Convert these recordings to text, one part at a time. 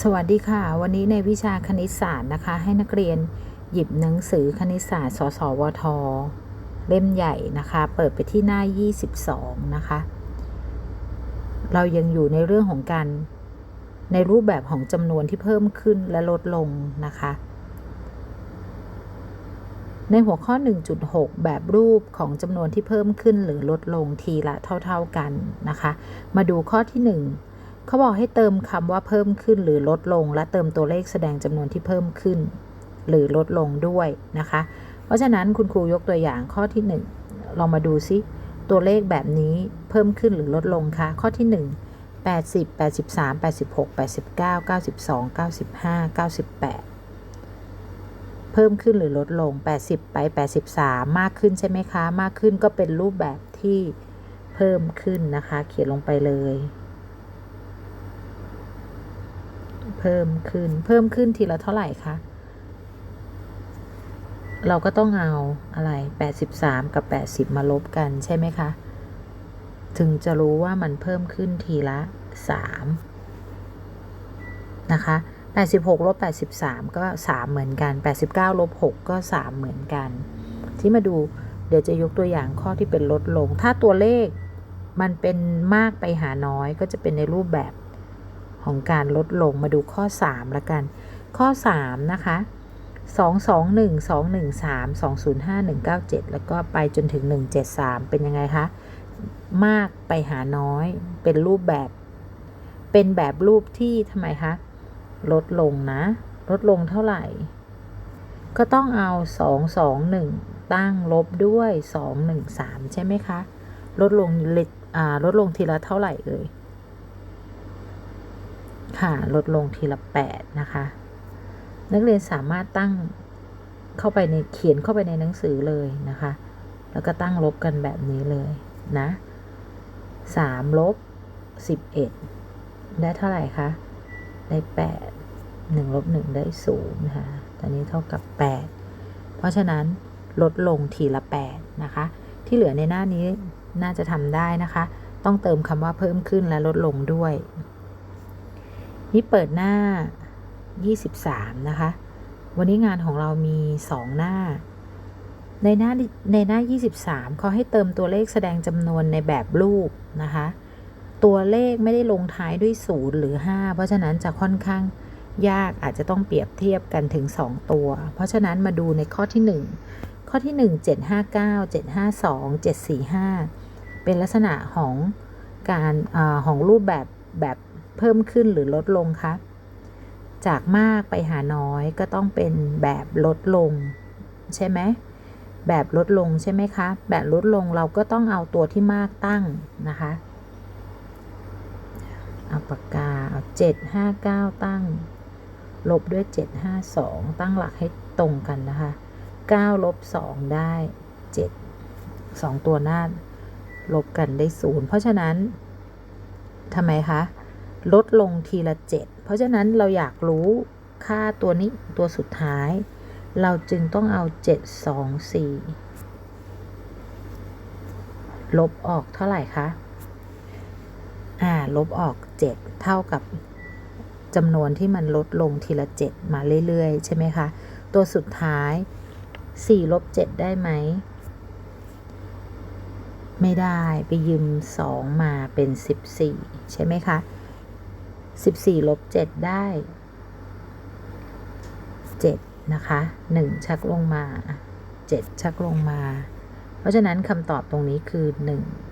สวัสดีค่ะ วันนี้ในวิชาคณิตศาสตร์นะคะ ให้นักเรียนหยิบหนังสือคณิตศาสตร์ สสวท เล่มใหญ่นะคะ เปิดไปที่หน้า 22 นะคะ เรายังอยู่ในเรื่องของการในรูปแบบของจำนวนที่เพิ่มขึ้นและลดลงนะคะ ในหัวข้อ 1.6 แบบรูปของจำนวนที่เพิ่มขึ้นหรือลดลงทีละเท่า ๆกันนะคะ มาดูข้อที่ 1 เขาบอกให้เติมคำว่าเพิ่มขึ้นหรือลดลง และเติมตัวเลขแสดงจำนวนที่เพิ่มขึ้น หรือลดลงด้วยนะคะ เพราะฉะนั้นคุณครูยกตัวอย่างข้อที่ 1 ลองมาดูซิตัวเลขแบบนี้เพิ่มขึ้นหรือลดลงคะข้อที่ 1 80 83 86 89 92 95 98 เพิ่มขึ้นหรือลดลง 80 ไป 83 มากขึ้นใช่ไหมคะ มากขึ้นก็เป็นรูปแบบที่เพิ่มขึ้นนะคะ เขียนลงไปเลย เพิ่มขึ้น เพิ่มขึ้นทีละเท่าไหร่คะเราก็ต้องเอาอะไร 83 กับ 80 มาลบกันใช่ไหมคะ ถึงจะรู้ว่ามันเพิ่มขึ้นทีละ 3 นะคะ 86 ลบ 83 ก็ 3 เหมือนกัน 89 ลบ 6 ก็ 3 เหมือนกัน ที่มาดูเดี๋ยวจะยกตัวอย่างข้อที่เป็นลดลง ถ้าตัวเลขมันเป็นมากไปหาน้อยก็จะเป็นในรูปแบบ ของการลดลงมาดูข้อ 3 ละกัน ข้อ 3 นะคะ 221 213 205 197 แล้วก็ไปจนถึง 173 เป็นยังไงคะ มากไปหาน้อย เป็นรูปแบบ เป็นแบบรูปที่ทำไมคะ ลดลงนะ ลดลงเท่าไหร่ ก็ต้องเอา 2 2 1 ตั้งลบด้วย 2 1 3 ใช่ไหมคะ ลดลงลดลงทีละเท่าไหร่เอ่ย ค่ะลดลงทีละ 8 นะคะ นักเรียนสามารถตั้งเข้าไปในเขียนเข้าไปในหนังสือเลยนะคะ แล้วก็ตั้งลบกันแบบนี้เลยนะ3ลบ11 ได้เท่าไหร่คะได้ 8 1ลบ1ได้0นะคะตอนนี้เท่ากับ 8 เพราะฉะนั้นลดลงทีละ 8 นะคะ ที่เหลือในหน้านี้น่าจะทำได้นะคะ ต้องเติมคำว่าเพิ่มขึ้นและลดลงด้วย นี่เปิดหน้า 23 นะคะ วันนี้งานของเรามี 2 หน้า ในหน้าในหน้า 23เขาให้เติมตัวเลขแสดงจำนวนในแบบรูปนะคะ ตัวเลขไม่ได้ลงท้ายด้วย 0 หรือ 5 เพราะฉะนั้นจะค่อนข้างยากอาจจะต้องเปรียบเทียบกันถึง 2 ตัว เพราะฉะนั้นมาดูในข้อที่ 1 ข้อที่ 1 759 752 745 เป็นลักษณะของการอของรูปแบบแบบ เพิ่มขึ้นหรือลดลงคะ จากมากไปหาน้อยก็ต้องเป็นแบบลดลง ใช่ไหมแบบลดลงใช่ไหมคะ แบบลดลงเราก็ต้องเอาตัวที่มากตั้งนะคะ เอาปากกาเอาเจ็ดห้าเก้าตั้ง ลบด้วยเจ็ดห้าสองตั้งหลักให้ตรงกันนะคะเก้าลบสองได้เจ็ดสองตัวหน้าลบกันได้ศูนย์เพราะฉะนั้นทำไมคะ ลดลงทีละเจ็ดเพราะฉะนั้นเราอยากรู้ค่าตัวนี้ตัวสุดท้าย เราจึงต้องเอาเจ็ดสองสี่ลบออกเท่าไหร่คะ อ่า ลบออก 7 เท่ากับจำนวนที่มันลดลงทีละ 7 มาเรื่อย ๆ ใช่ไหมคะ ตัวสุดท้าย 4 ลบ 7 ได้ไหม ไม่ได้ไปยืม 2 มาเป็น 14 ใช่ไหมคะ 14ลบ7ได้7นะคะ1ชักลงมา7ชักลงมา เพราะฉะนั้นคำตอบตรงนี้คือ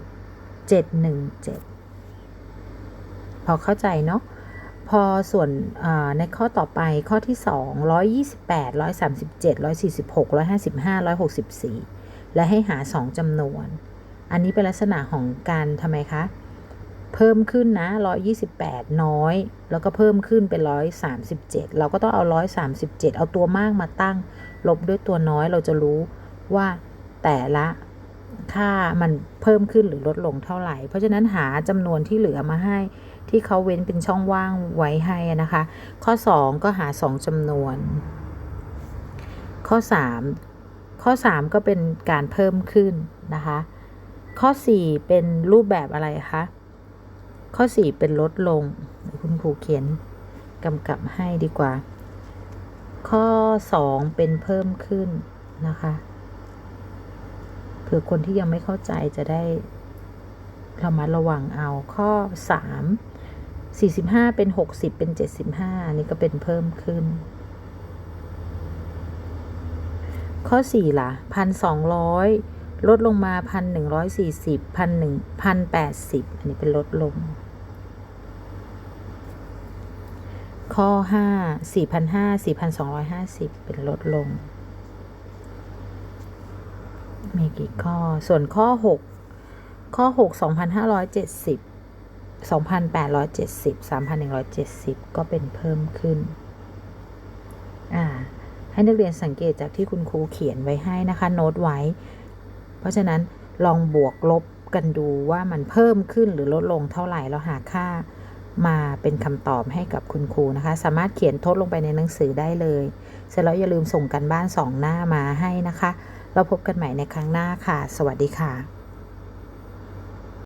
1 7 1 7พอเข้าใจเนาะพอส่วนในข้อต่อไปข้อที่ 2 128 137 146 155 164 และให้หา 2จำนวน อันนี้เป็นลักษณะของการทำไมคะ พิ่มขึ้นนะ 128 น้อย แล้วก็เพิ่มขึ้นเป็น 137 เราก็ต้องเอา 137 เอาตัวมากมาตั้ง ลบด้วยตัวน้อยเราจะรู้ว่าแต่ละค่ามันเพิ่มขึ้นหรือลดลงเท่าไหร่ เพราะฉะนั้นหาจำนวนที่เหลือมาให้ที่เขาเว้นเป็นช่องว่างไว้ให้นะคะ ข้อ 2 ก็หา 2จำนวน ข้อ 3 ข้อ 3 ก็เป็นการเพิ่มขึ้นนะคะ ข้อ 4 เป็นรูปแบบอะไรคะ ข้อ 4 เป็นลดลง คุณครูเขียนกำกับให้ดีกว่า ข้อ 2 เป็นเพิ่มขึ้นนะคะเผื่อคนที่ยังไม่เข้าใจจะได้ระมัดระวังเอาข้อ 3 45 เป็น 60 เป็น 75อันนี้ก็เป็นเพิ่มขึ้น ข้อ 4 ล่ะ 1,200 ลดลงมา 1,140 1,100 1,080 อันนี้เป็นลดลง ข้อ 5 4,500 4,250 เป็นลดลง มีกี่ข้อ ส่วนข้อ 6 ข้อ 6 2,570 2,870 3,170 ก็เป็นเพิ่มขึ้น อ่า ให้นักเรียนสังเกตจากที่คุณครูเขียนไว้ให้นะคะ โน้ตไว้ เพราะฉะนั้นลองบวกลบกันดูว่ามันเพิ่มขึ้นหรือลดลงเท่าไหร่แล้วหาค่า มาเป็นคำตอบให้กับคุณครูนะคะ สามารถเขียนทดลงไปในหนังสือได้เลย เสร็จแล้วอย่าลืมส่งกันบ้านสองหน้ามาให้นะคะ เราพบกันใหม่ในครั้งหน้าค่ะ สวัสดีค่ะ